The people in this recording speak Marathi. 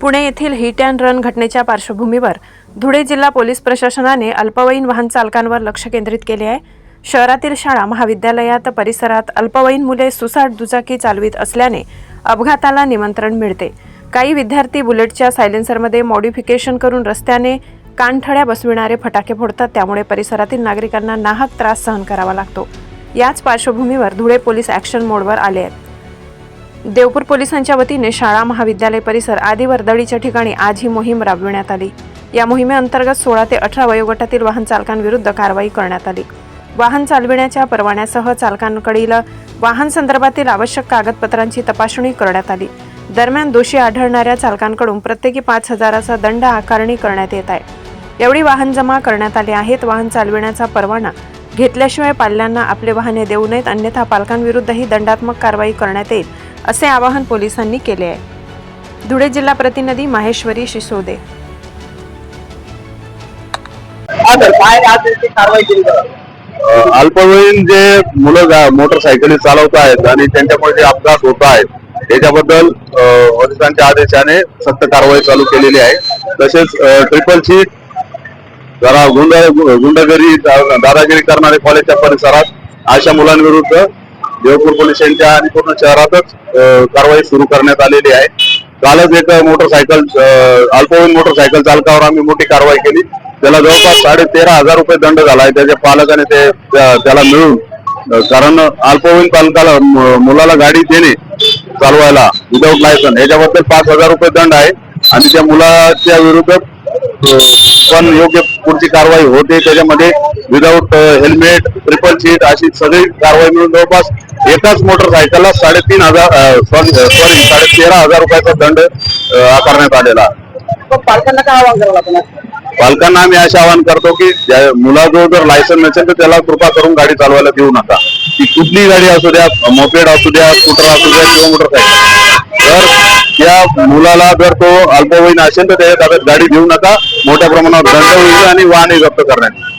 पुणे येथील हिट अँड रन घटनेच्या पार्श्वभूमीवर धुळे जिल्हा पोलीस प्रशासनाने अल्पवयीन वाहन चालकांवर लक्ष केंद्रित केले आहे. शहरातील शाळा महाविद्यालयात परिसरात अल्पवयीन मुले सुसाट दुचाकी चालवित असल्याने अपघाताला निमंत्रण मिळते. काही विद्यार्थी बुलेटच्या सायलेन्सरमध्ये मॉडिफिकेशन करून रस्त्याने कानठळ्या बसविणारे फटाके फोडतात त्यामुळे परिसरातील नागरिकांना नाहक त्रास सहन करावा लागतो. याच पार्श्वभूमीवर धुळे पोलीस ॲक्शन मोडवर आले आहेत. देवपूर पोलिसांच्या वतीने शाळा महाविद्यालय परिसर आदी वर्दळीच्या ठिकाणी आज ही मोहीम राबविण्यात आली. या मोहिमेअंतर्गत सोळा ते अठरा वयोगटातील वाहन चालकांविरुद्ध कारवाई करण्यात आली. वाहन चालविण्याच्या परवान्यासह चालकांकडील वाहन संदर्भातील आवश्यक कागदपत्रांची तपासणी करण्यात आली. दरम्यान दोषी आढळणाऱ्या चालकांकडून प्रत्येकी पाच हजाराचा दंड आकारणी करण्यात येत आहे. एवढी वाहन जमा करण्यात आले आहेत. वाहन चालविण्याचा परवाना घेतल्याशिवाय पाल्यांना आपले वाहने देऊ नयेत. अन्यथा पालकांविरुद्धही दंडात्मक कारवाई करण्यात येईल. असे आवाहन पोलिसांनी केले आहे. धुळे जिल्हा प्रतिनिधी माहेश्वरी शिसोदे. अल्पवयीन जे मुलं मोटरसायकली चालवत आहेत आणि त्यांच्यामुळे जे अपघात होत आहेत त्याच्याबद्दल अ, वरिष्ठांच्या आदेशाने सक्त कारवाई चालू केलेली आहे. तसेच ट्रिपल सीट जरा गुंड गुंडगिरी दादागिरी करणारे कॉलेजच्या परिसरात अशा मुलांविरुद्ध देवपूर पोलीस यांच्या आणि पूर्ण शहरातच कारवाई सुरू करण्यात आलेली आहे. कालच एक मोटरसायकल अल्पवयीन मोटरसायकल चालकावर आम्ही मोठी कारवाई केली. त्याला जवळपास साडे तेरा हजार रुपये दंड झाला आहे. त्याच्या पालकाने ते त्या- त्याला मिळून कारण अल्पवयीन पालकाला मुलाला गाडी देणे चालवायला विदाऊट लायसन याच्याबद्दल पाच हजार रुपये दंड आहे. आणि त्या मुलाच्या विरुद्ध पण योग्य पुढची कारवाई होते त्याच्यामध्ये विदाऊट हेल्मेट ट्रिपल सीट अशी सगळी कारवाई मिळून जवळपास एकाच मोटरसायकलला साडेतीन हजार सॉरी सॉरी साडे तेरा हजार रुपयाचा दंड अ, आकारण्यात आलेला पालकांना काय आवाहन करावं लागणार पालकांना आम्ही असे आवाहन करतो की मुलाजवळ जर लायसन नसेल तर त्याला कृपा करून गाडी चालवायला देऊ नका. ती कुठलीही गाडी असू द्या मोपेड असू द्या स्कूटर असू द्या किंवा मोटरसायकल तर या मुलाला जर तो अल्पवयीन असेल तर त्याच्या ताब्यात गाडी घेऊ नका मोठ्या प्रमाणावर दंड होईल आणि वाहनही जप्त करण्यात येईल.